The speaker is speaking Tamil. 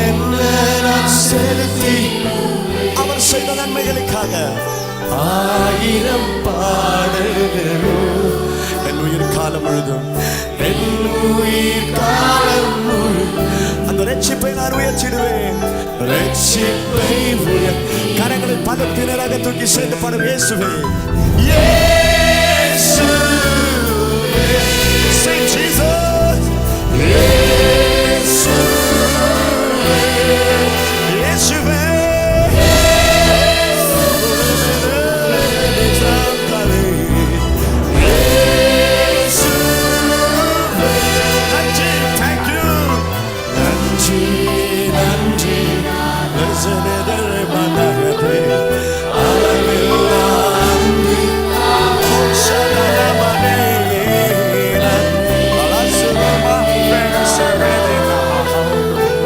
என்ன நான் செலுத்தி அவர் செய்த நன்மைகளுக்காக ஆயிரம் பாடல்களும் என் உயிர் காலம் முழுதும். என் உயிர் காலம் அந்த ரட்சிப்பை நான் உயர்த்திடுவேன். ரட்சிப்பை உயர் கரங்களை பதத்தினராக தூக்கி சேர்ந்து படம் இயேசுவே. ஏ